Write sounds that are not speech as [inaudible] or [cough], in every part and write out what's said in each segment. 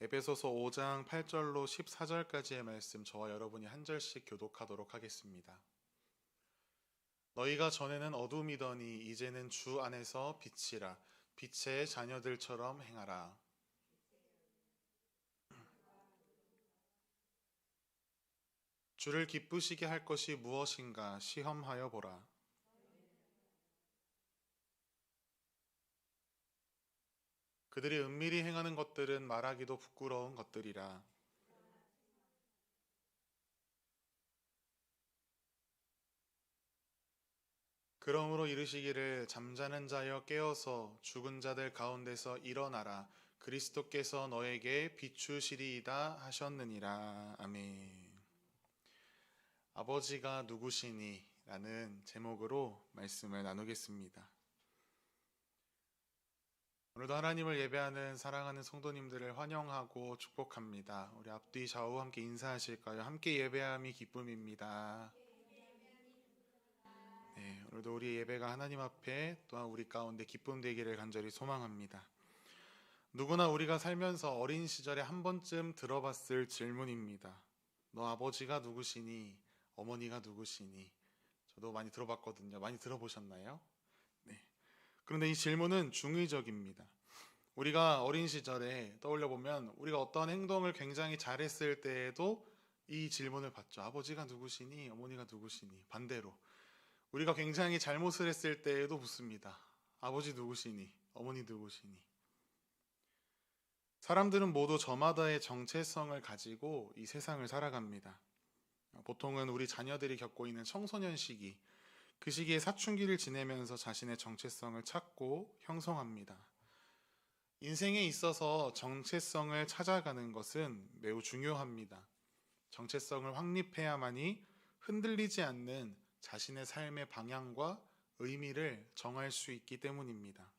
에베소서 5장 8절로 14절까지의 말씀 저와 여러분이 한 절씩 교독하도록 하겠습니다. 너희가 전에는 어둠이더니 이제는 주 안에서 빛이라 빛의 자녀들처럼 행하라. 주를 기쁘시게 할 것이 무엇인가 시험하여 보라. 그들이 은밀히 행하는 것들은 말하기도 부끄러운 것들이라. 그러므로 이르시기를 잠자는 자여 깨어서 죽은 자들 가운데서 일어나라. 그리스도께서 너에게 비추시리이다 하셨느니라. 아멘. 아버지가 누구시니? 라는 제목으로 말씀을 나누겠습니다. 오늘도 하나님을 예배하는 사랑하는 성도님들을 환영하고 축복합니다. 우리 앞뒤 좌우 함께 인사하실까요? 함께 예배함이 기쁨입니다. 네, 오늘도 우리 예배가 하나님 앞에 또한 우리 가운데 기쁨 되기를 간절히 소망합니다. 누구나 우리가 살면서 어린 시절에 한 번쯤 들어봤을 질문입니다. 너 아버지가 누구시니? 어머니가 누구시니? 저도 많이 들어봤거든요. 많이 들어보셨나요? 네. 그런데 이 질문은 중의적입니다. 우리가 어린 시절에 떠올려 보면 우리가 어떤 행동을 굉장히 잘했을 때에도 이 질문을 받죠. 아버지가 누구시니? 어머니가 누구시니? 반대로 우리가 굉장히 잘못을 했을 때에도 묻습니다. 아버지 누구시니? 어머니 누구시니? 사람들은 모두 저마다의 정체성을 가지고 이 세상을 살아갑니다. 보통은 우리 자녀들이 겪고 있는 청소년 시기, 그 시기에 사춘기를 지내면서 자신의 정체성을 찾고 형성합니다. 인생에 있어서 정체성을 찾아가는 것은 매우 중요합니다. 정체성을 확립해야만이 흔들리지 않는 자신의 삶의 방향과 의미를 정할 수 있기 때문입니다.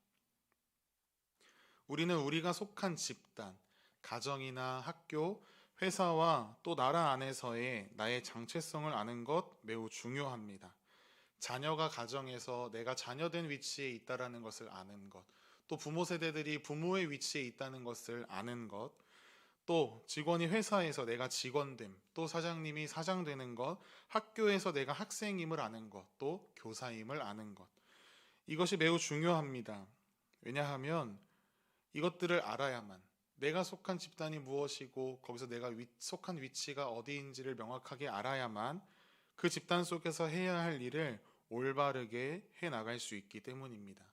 우리는 우리가 속한 집단, 가정이나 학교, 회사와 또 나라 안에서의 나의 정체성을 아는 것 매우 중요합니다. 자녀가 가정에서 내가 자녀된 위치에 있다라는 것을 아는 것, 또 부모 세대들이 부모의 위치에 있다는 것을 아는 것, 또 직원이 회사에서 내가 직원됨, 또 사장님이 사장 되는 것, 학교에서 내가 학생임을 아는 것, 또 교사임을 아는 것. 이것이 매우 중요합니다. 왜냐하면 이것들을 알아야만 내가 속한 집단이 무엇이고 거기서 내가 위, 속한 위치가 어디인지를 명확하게 알아야만 그 집단 속에서 해야 할 일을 올바르게 해 나갈 수 있기 때문입니다.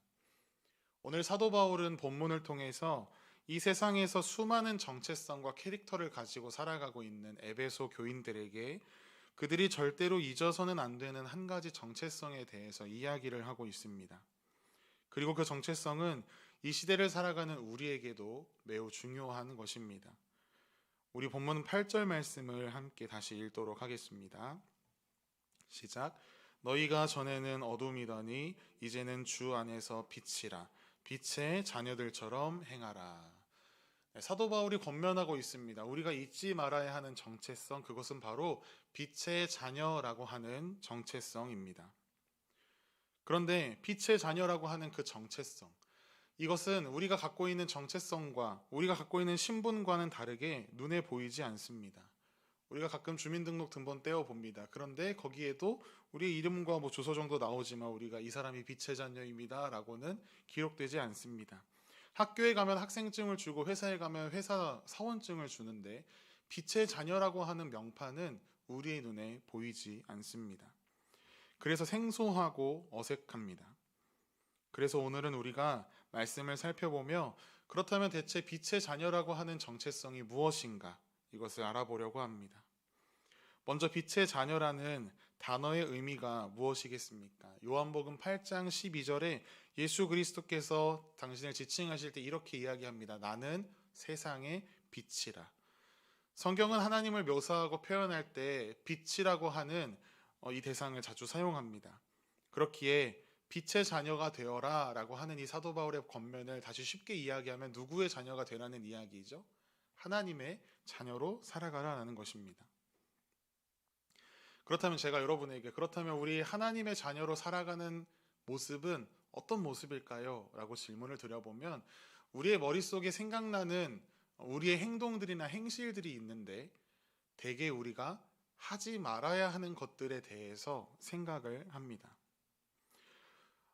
오늘 사도 바울은 본문을 통해서 이 세상에서 수많은 정체성과 캐릭터를 가지고 살아가고 있는 에베소 교인들에게 그들이 절대로 잊어서는 안 되는 한 가지 정체성에 대해서 이야기를 하고 있습니다. 그리고 그 정체성은 이 시대를 살아가는 우리에게도 매우 중요한 것입니다. 우리 본문 8절 말씀을 함께 다시 읽도록 하겠습니다. 시작. 너희가 전에는 어둠이더니 이제는 주 안에서 빛이라. 빛의 자녀들처럼 행하라. 네, 사도 바울이 권면하고 있습니다. 우리가 잊지 말아야 하는 정체성, 그것은 바로 빛의 자녀라고 하는 정체성입니다. 그런데 빛의 자녀라고 하는 그 정체성, 이것은 우리가 갖고 있는 정체성과 우리가 갖고 있는 신분과는 다르게 눈에 보이지 않습니다. 우리가 가끔 주민등록 등본 떼어 봅니다. 그런데 거기에도 우리 이름과 뭐 주소 정도 나오지만 우리가 이 사람이 빛의 자녀입니다라고는 기록되지 않습니다. 학교에 가면 학생증을 주고 회사에 가면 회사 사원증을 주는데 빛의 자녀라고 하는 명판은 우리의 눈에 보이지 않습니다. 그래서 생소하고 어색합니다. 그래서 오늘은 우리가 말씀을 살펴보며 그렇다면 대체 빛의 자녀라고 하는 정체성이 무엇인가 이것을 알아보려고 합니다. 먼저 빛의 자녀라는 단어의 의미가 무엇이겠습니까? 요한복음 8장 12절에 예수 그리스도께서 당신을 지칭하실 때 이렇게 이야기합니다. 나는 세상의 빛이라. 성경은 하나님을 묘사하고 표현할 때 빛이라고 하는 어, 이 대상을 자주 사용합니다. 그렇기에 빛의 자녀가 되어라 라고 하는 이 사도 바울의 권면을 다시 쉽게 이야기하면 누구의 자녀가 되라는 이야기죠? 하나님의 자녀로 살아가라는 것입니다. 그렇다면 제가 여러분에게 그렇다면 우리 하나님의 자녀로 살아가는 모습은 어떤 모습일까요? 라고 질문을 드려보면 우리의 머릿속에 생각나는 우리의 행동들이나 행실들이 있는데 대개 우리가 하지 말아야 하는 것들에 대해서 생각을 합니다.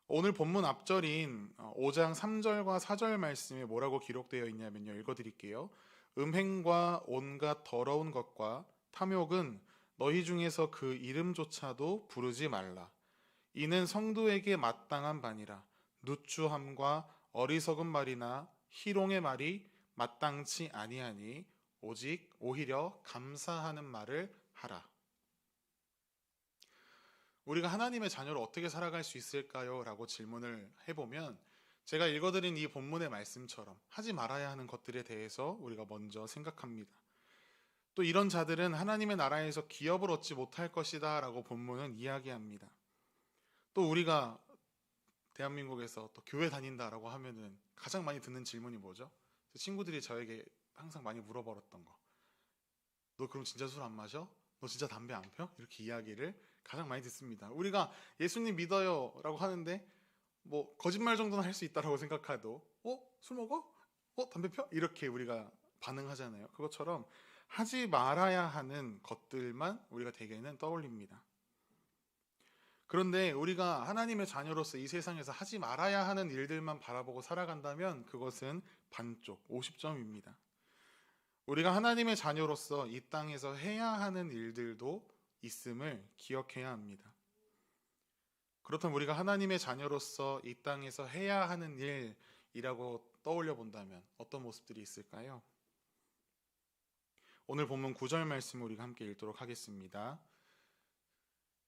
오늘 본문 앞절인 5장 3절과 4절 말씀에 뭐라고 기록되어 있냐면요. 읽어 드릴게요. 음행과 온갖 더러운 것과 탐욕은 너희 중에서 그 이름조차도 부르지 말라. 이는 성도에게 마땅한 바니라. 누추함과 어리석은 말이나 희롱의 말이 마땅치 아니하니 오직 오히려 감사하는 말을 하라. 우리가 하나님의 자녀로 어떻게 살아갈 수 있을까요? 라고 질문을 해보면 제가 읽어드린 이 본문의 말씀처럼 하지 말아야 하는 것들에 대해서 우리가 먼저 생각합니다. 또 이런 자들은 하나님의 나라에서 기업을 얻지 못할 것이다 라고 본문은 이야기합니다. 또 우리가 대한민국에서 또 교회 다닌다 라고 하면은 가장 많이 듣는 질문이 뭐죠? 친구들이 저에게 항상 많이 물어버렸던 거. 너 그럼 진짜 술 안 마셔? 너 진짜 담배 안 펴? 이렇게 이야기를 가장 많이 듣습니다. 우리가 예수님 믿어요 라고 하는데 뭐 거짓말 정도는 할 수 있다라고 생각해도 어? 술 먹어? 어? 담배 펴? 이렇게 우리가 반응하잖아요. 그것처럼 하지 말아야 하는 것들만 우리가 대개는 떠올립니다. 그런데 우리가 하나님의 자녀로서 이 세상에서 하지 말아야 하는 일들만 바라보고 살아간다면 그것은 반쪽, 50점입니다. 우리가 하나님의 자녀로서 이 땅에서 해야 하는 일들도 있음을 기억해야 합니다. 그렇다면 우리가 하나님의 자녀로서 이 땅에서 해야 하는 일이라고 떠올려 본다면 어떤 모습들이 있을까요? 오늘 본문 9절 말씀 우리가 함께 읽도록 하겠습니다.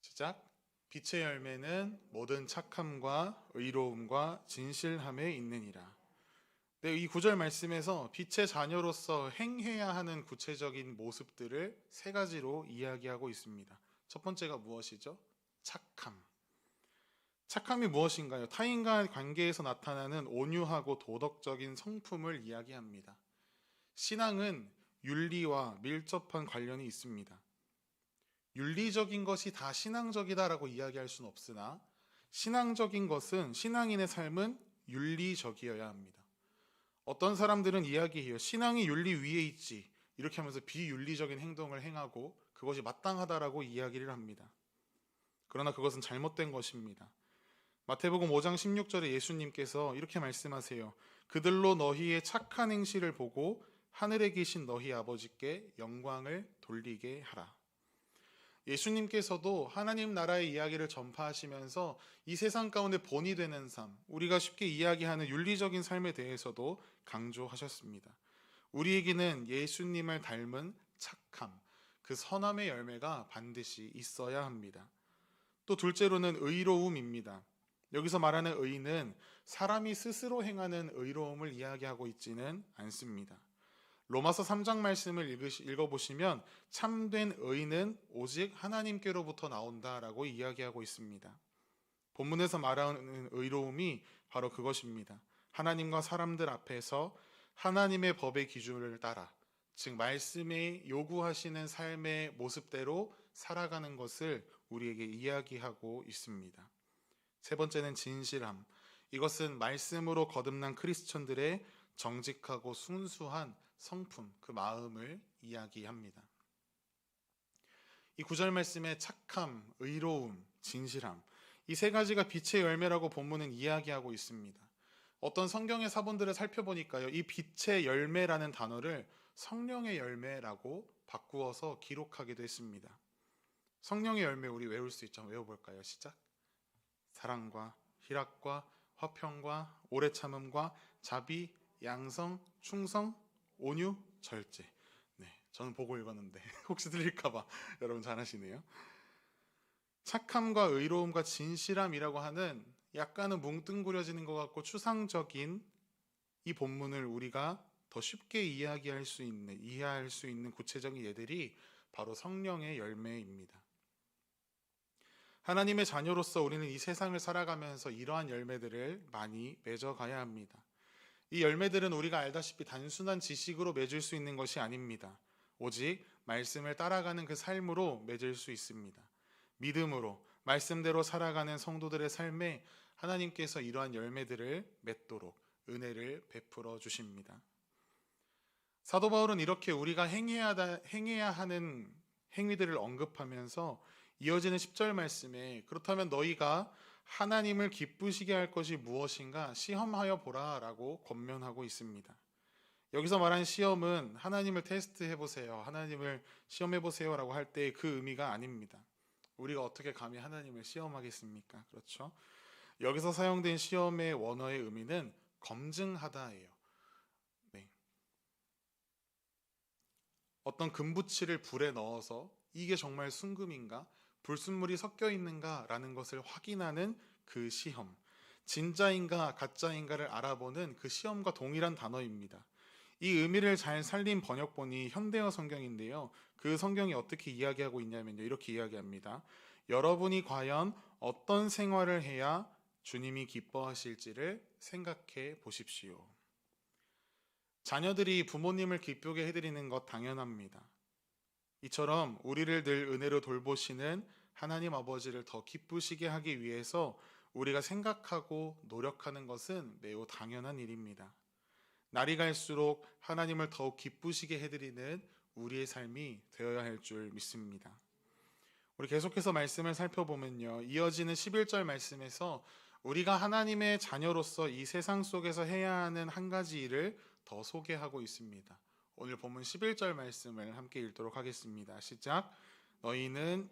시작. 빛의 열매는 모든 착함과 의로움과 진실함에 있느니라. 네, 이 구절 말씀에서 빛의 자녀로서 행해야 하는 구체적인 모습들을 세 가지로 이야기하고 있습니다. 첫 번째가 무엇이죠? 착함. 착함이 무엇인가요? 타인과 관계에서 나타나는 온유하고 도덕적인 성품을 이야기합니다. 신앙은 윤리와 밀접한 관련이 있습니다. 윤리적인 것이 다 신앙적이다라고 이야기할 수는 없으나 신앙적인 것은 신앙인의 삶은 윤리적이어야 합니다. 어떤 사람들은 이야기해요. 신앙이 윤리 위에 있지. 이렇게 하면서 비윤리적인 행동을 행하고 그것이 마땅하다라고 이야기를 합니다. 그러나 그것은 잘못된 것입니다. 마태복음 5장 16절에 예수님께서 이렇게 말씀하세요. 그들로 너희의 착한 행실을 보고 하늘에 계신 너희 아버지께 영광을 돌리게 하라. 예수님께서도 하나님 나라의 이야기를 전파하시면서 이 세상 가운데 본이 되는 삶, 우리가 쉽게 이야기하는 윤리적인 삶에 대해서도 강조하셨습니다. 우리에게는 예수님을 닮은 착함, 그 선함의 열매가 반드시 있어야 합니다. 또 둘째로는 의로움입니다. 여기서 말하는 의는 사람이 스스로 행하는 의로움을 이야기하고 있지는 않습니다. 로마서 3장 말씀을 읽어보시면 참된 의는 오직 하나님께로부터 나온다라고 이야기하고 있습니다. 본문에서 말하는 의로움이 바로 그것입니다. 하나님과 사람들 앞에서 하나님의 법의 기준을 따라, 즉, 말씀에 요구하시는 삶의 모습대로 살아가는 것을 우리에게 이야기하고 있습니다. 세 번째는 진실함. 이것은 말씀으로 거듭난 크리스천들의 정직하고 순수한 성품, 그 마음을 이야기합니다. 이 구절 말씀의 착함, 의로움, 진실함, 이 세 가지가 빛의 열매라고 본문은 이야기하고 있습니다. 어떤 성경의 사본들을 살펴보니까요, 이 빛의 열매라는 단어를 성령의 열매라고 바꾸어서 기록하기도 했습니다. 성령의 열매 우리 외울 수 있죠? 외워볼까요? 시작. 사랑과 희락과 화평과 오래 참음과 자비, 양성, 충성, 온유, 절제. 네, 저는 보고 읽었는데 [laughs] 혹시 들릴까봐 [laughs] 여러분 잘하시네요. 착함과 의로움과 진실함이라고 하는 약간은 뭉뚱그려지는 것 같고 추상적인 이 본문을 우리가 더 쉽게 이야기할 수 있는 이해할 수 있는 구체적인 예들이 바로 성령의 열매입니다. 하나님의 자녀로서 우리는 이 세상을 살아가면서 이러한 열매들을 많이 맺어가야 합니다. 이 열매들은 우리가 알다시피 단순한 지식으로 맺을 수 있는 것이 아닙니다. 오직 말씀을 따라가는 그 삶으로 맺을 수 있습니다. 믿음으로 말씀대로 살아가는 성도들의 삶에 하나님께서 이러한 열매들을 맺도록 은혜를 베풀어 주십니다. 사도 바울은 이렇게 우리가 행해야, 하는 행위들을 언급하면서 이어지는 10절 말씀에 그렇다면 너희가 하나님을 기쁘시게 할 것이 무엇인가 시험하여 보라라고 권면하고 있습니다. 여기서 말한 시험은 하나님을 테스트해 보세요. 하나님을 시험해 보세요라고 할 때 그 의미가 아닙니다. 우리가 어떻게 감히 하나님을 시험하겠습니까? 그렇죠? 여기서 사용된 시험의 원어의 의미는 검증하다예요. 네. 어떤 금붙이를 불에 넣어서 이게 정말 순금인가? 불순물이 섞여 있는가라는 것을 확인하는 그 시험. 진짜인가 가짜인가를 알아보는 그 시험과 동일한 단어입니다. 이 의미를 잘 살린 번역본이 현대어 성경인데요. 그 성경이 어떻게 이야기하고 있냐면요. 이렇게 이야기합니다. 여러분이 과연 어떤 생활을 해야 주님이 기뻐하실지를 생각해 보십시오. 자녀들이 부모님을 기쁘게 해드리는 것 당연합니다. 이처럼 우리를 늘 은혜로 돌보시는 하나님 아버지를 더 기쁘시게 하기 위해서 우리가 생각하고 노력하는 것은 매우 당연한 일입니다. 날이 갈수록 하나님을 더욱 기쁘시게 해드리는 우리의 삶이 되어야 할 줄 믿습니다. 우리 계속해서 말씀을 살펴보면요. 이어지는 11절 말씀에서 우리가 하나님의 자녀로서 이 세상 속에서 해야 하는 한 가지 일을 더 소개하고 있습니다. 오늘 본문 11절 말씀을 함께 읽도록 하겠습니다. 시작. 너희는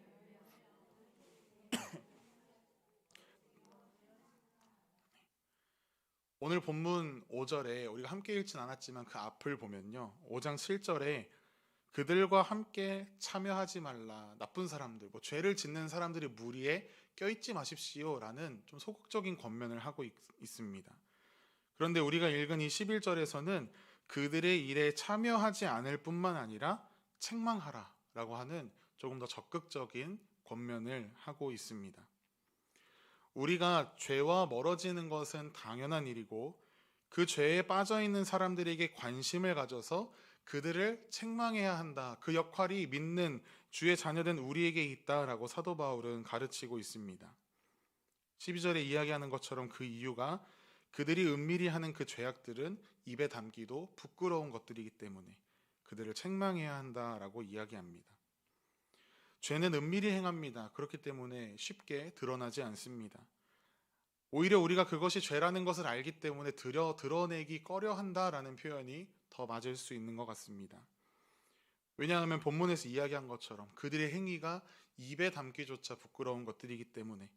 [clears throat] 오늘 본문 5절에 우리가 함께 읽진 않았지만 그 앞을 보면요. 5장 7절에 그들과 함께 참여하지 말라. 나쁜 사람들, 뭐 죄를 짓는 사람들의 무리에 껴있지 마십시오라는 좀 소극적인 권면을 하고 있, 있습니다. 그런데 우리가 읽은 이 11절에서는 그들의 일에 참여하지 않을 뿐만 아니라 책망하라라고 하는 조금 더 적극적인 권면을 하고 있습니다. 우리가 죄와 멀어지는 것은 당연한 일이고 그 죄에 빠져 있는 사람들에게 관심을 가져서 그들을 책망해야 한다. 그 역할이 믿는 주의 자녀된 우리에게 있다라고 사도 바울은 가르치고 있습니다. 12절에 이야기하는 것처럼 그 이유가 그들이 은밀히 하는 그 죄악들은 입에 담기도 부끄러운 것들이기 때문에 그들을 책망해야 한다라고 이야기합니다. 죄는 은밀히 행합니다. 그렇기 때문에 쉽게 드러나지 않습니다. 오히려 우리가 그것이 죄라는 것을 알기 때문에 드려 드러내기 꺼려 한다라는 표현이 더 맞을 수 있는 것 같습니다. 왜냐하면 본문에서 이야기한 것처럼 그들의 행위가 입에 담기조차 부끄러운 것들이기 때문에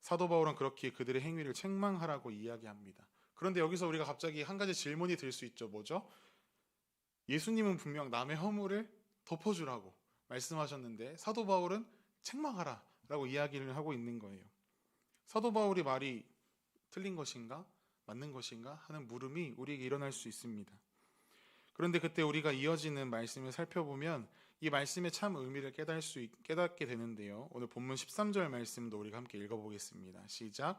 사도 바울은 그렇게 그들의 행위를 책망하라고 이야기합니다. 그런데 여기서 우리가 갑자기 한 가지 질문이 들 수 있죠. 뭐죠? 예수님은 분명 남의 허물을 덮어주라고 말씀하셨는데 사도 바울은 책망하라 라고 이야기를 하고 있는 거예요. 사도 바울이 말이 틀린 것인가? 맞는 것인가? 하는 물음이 우리에게 일어날 수 있습니다. 그런데 그때 우리가 이어지는 말씀을 살펴보면 이 말씀의 참 의미를 깨달을 수 있, 깨닫게 되는데요. 오늘 본문 13절 말씀도 우리가 함께 읽어보겠습니다. 시작.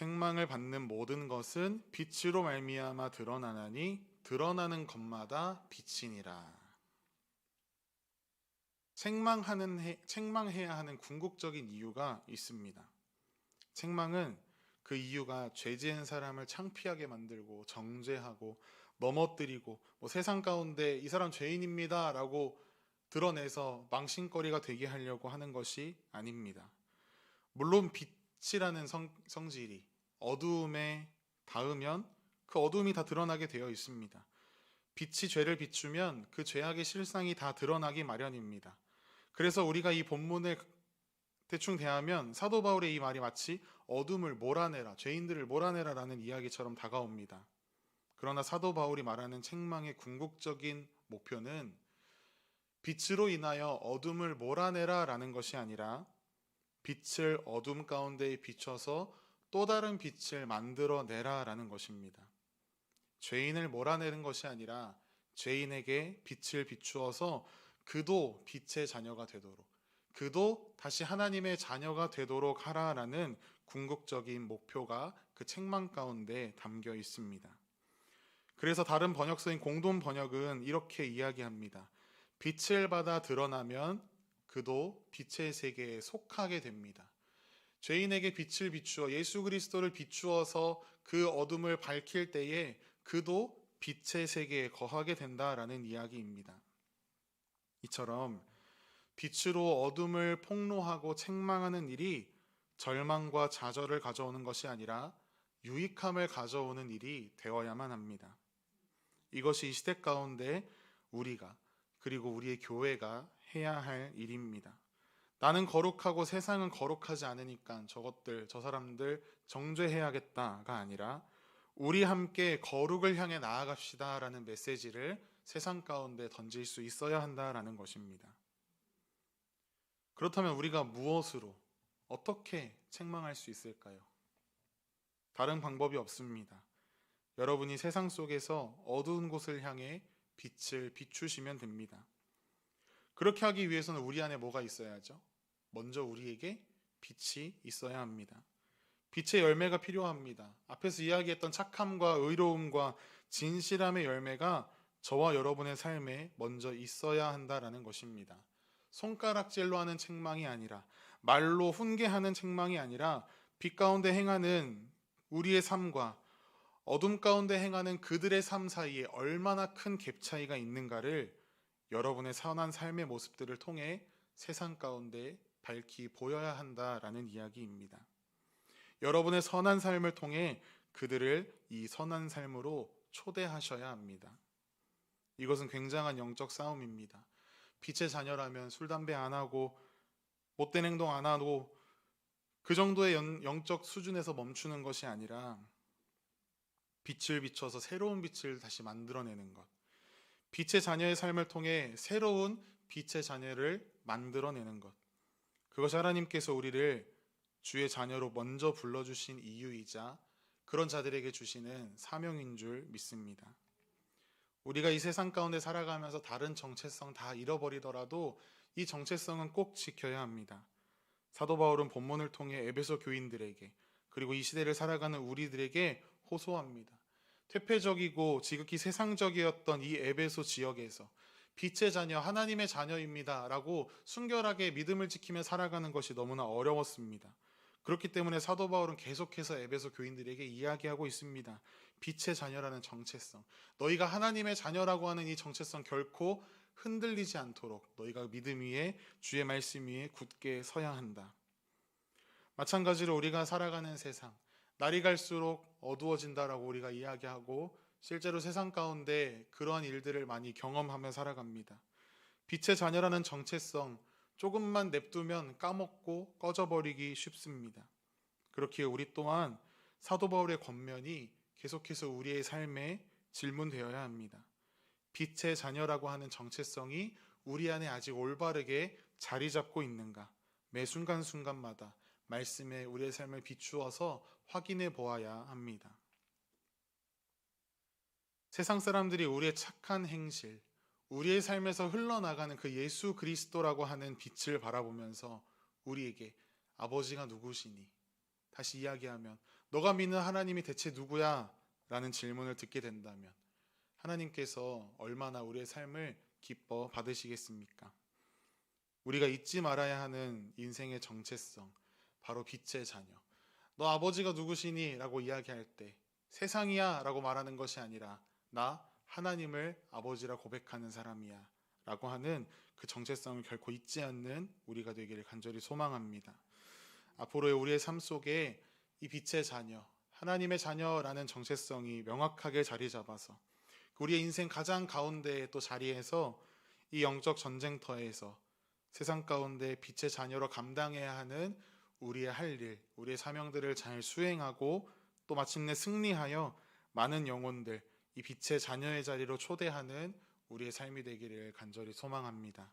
책망을 받는 모든 것은 빛으로 말미암아 드러나나니 드러나는 것마다 빛이니라. 책망하는 해, 책망해야 하는 궁극적인 이유가 있습니다. 책망은 그 이유가 죄 지은 사람을 창피하게 만들고 정죄하고 넘어뜨리고 뭐 세상 가운데 이 사람 죄인입니다라고 드러내서 망신거리가 되게 하려고 하는 것이 아닙니다. 물론 빛이라는 성, 성질이 어두움에 닿으면 그 어두움이 다 드러나게 되어 있습니다. 빛이 죄를 비추면 그 죄악의 실상이 다 드러나기 마련입니다. 그래서 우리가 이 본문을 대충 대하면 사도 바울의 이 말이 마치 어둠을 몰아내라, 죄인들을 몰아내라라는 이야기처럼 다가옵니다. 그러나 사도 바울이 말하는 책망의 궁극적인 목표는 빛으로 인하여 어둠을 몰아내라라는 것이 아니라 빛을 어둠 가운데에 비춰서 또 다른 빛을 만들어내라라는 것입니다. 죄인을 몰아내는 것이 아니라 죄인에게 빛을 비추어서 그도 빛의 자녀가 되도록 그도 다시 하나님의 자녀가 되도록 하라라는 궁극적인 목표가 그 책망 가운데 담겨 있습니다. 그래서 다른 번역서인 공동 번역은 이렇게 이야기합니다. 빛을 받아 드러나면 그도 빛의 세계에 속하게 됩니다. 죄인에게 빛을 비추어 예수 그리스도를 비추어서 그 어둠을 밝힐 때에 그도 빛의 세계에 거하게 된다라는 이야기입니다. 이처럼 빛으로 어둠을 폭로하고 책망하는 일이 절망과 좌절을 가져오는 것이 아니라 유익함을 가져오는 일이 되어야만 합니다. 이것이 이 시대 가운데 우리가 그리고 우리의 교회가 해야 할 일입니다. 나는 거룩하고 세상은 거룩하지 않으니까 저것들, 저 사람들 정죄해야겠다가 아니라 우리 함께 거룩을 향해 나아갑시다라는 메시지를 세상 가운데 던질 수 있어야 한다라는 것입니다. 그렇다면 우리가 무엇으로 어떻게 책망할 수 있을까요? 다른 방법이 없습니다. 여러분이 세상 속에서 어두운 곳을 향해 빛을 비추시면 됩니다. 그렇게 하기 위해서는 우리 안에 뭐가 있어야죠? 먼저 우리에게 빛이 있어야 합니다. 빛의 열매가 필요합니다. 앞에서 이야기했던 착함과 의로움과 진실함의 열매가 저와 여러분의 삶에 먼저 있어야 한다라는 것입니다. 손가락질로 하는 책망이 아니라 말로 훈계하는 책망이 아니라 빛 가운데 행하는 우리의 삶과 어둠 가운데 행하는 그들의 삶 사이에 얼마나 큰 갭 차이가 있는가를 여러분의 선한 삶의 모습들을 통해 세상 가운데 밝히 보여야 한다라는 이야기입니다. 여러분의 선한 삶을 통해 그들을 이 선한 삶으로 초대하셔야 합니다. 이것은 굉장한 영적 싸움입니다. 빛의 자녀라면 술, 담배 안 하고 못된 행동 안 하고 그 정도의 영, 영적 수준에서 멈추는 것이 아니라 빛을 비춰서 새로운 빛을 다시 만들어내는 것. 빛의 자녀의 삶을 통해 새로운 빛의 자녀를 만들어내는 것. 그것이 하나님께서 우리를 주의 자녀로 먼저 불러주신 이유이자 그런 자들에게 주시는 사명인 줄 믿습니다. 우리가 이 세상 가운데 살아가면서 다른 정체성 다 잃어버리더라도 이 정체성은 꼭 지켜야 합니다. 사도 바울은 본문을 통해 에베소 교인들에게 그리고 이 시대를 살아가는 우리들에게 호소합니다. 퇴폐적이고 지극히 세상적이었던 이 에베소 지역에서 빛의 자녀, 하나님의 자녀입니다. 라고 순결하게 믿음을 지키며 살아가는 것이 너무나 어려웠습니다. 그렇기 때문에 사도 바울은 계속해서 에베소 교인들에게 이야기하고 있습니다. 빛의 자녀라는 정체성. 너희가 하나님의 자녀라고 하는 이 정체성 결코 흔들리지 않도록 너희가 믿음 위에 주의 말씀 위에 굳게 서야 한다. 마찬가지로 우리가 살아가는 세상, 날이 갈수록 어두워진다라고 우리가 이야기하고 실제로 세상 가운데 그러한 일들을 많이 경험하며 살아갑니다. 빛의 자녀라는 정체성 조금만 냅두면 까먹고 꺼져버리기 쉽습니다. 그렇기에 우리 또한 사도 바울의 권면이 계속해서 우리의 삶에 질문되어야 합니다. 빛의 자녀라고 하는 정체성이 우리 안에 아직 올바르게 자리 잡고 있는가? 매 순간순간마다 말씀에 우리의 삶을 비추어서 확인해 보아야 합니다. 세상 사람들이 우리의 착한 행실, 우리의 삶에서 흘러나가는 그 예수 그리스도라고 하는 빛을 바라보면서 우리에게 아버지가 누구시니? 다시 이야기하면 너가 믿는 하나님이 대체 누구야? 라는 질문을 듣게 된다면 하나님께서 얼마나 우리의 삶을 기뻐 받으시겠습니까? 우리가 잊지 말아야 하는 인생의 정체성, 바로 빛의 자녀. 너 아버지가 누구시니? 라고 이야기할 때 세상이야 라고 말하는 것이 아니라 나 하나님을 아버지라 고백하는 사람이야 라고 하는 그 정체성을 결코 잊지 않는 우리가 되기를 간절히 소망합니다. 앞으로의 우리의 삶 속에 이 빛의 자녀, 하나님의 자녀라는 정체성이 명확하게 자리 잡아서 우리의 인생 가장 가운데 또 자리에서 이 영적 전쟁터에서 세상 가운데 빛의 자녀로 감당해야 하는 우리의 할 일, 우리의 사명들을 잘 수행하고 또 마침내 승리하여 많은 영혼들, 이 빛의 자녀의 자리로 초대하는 우리의 삶이 되기를 간절히 소망합니다.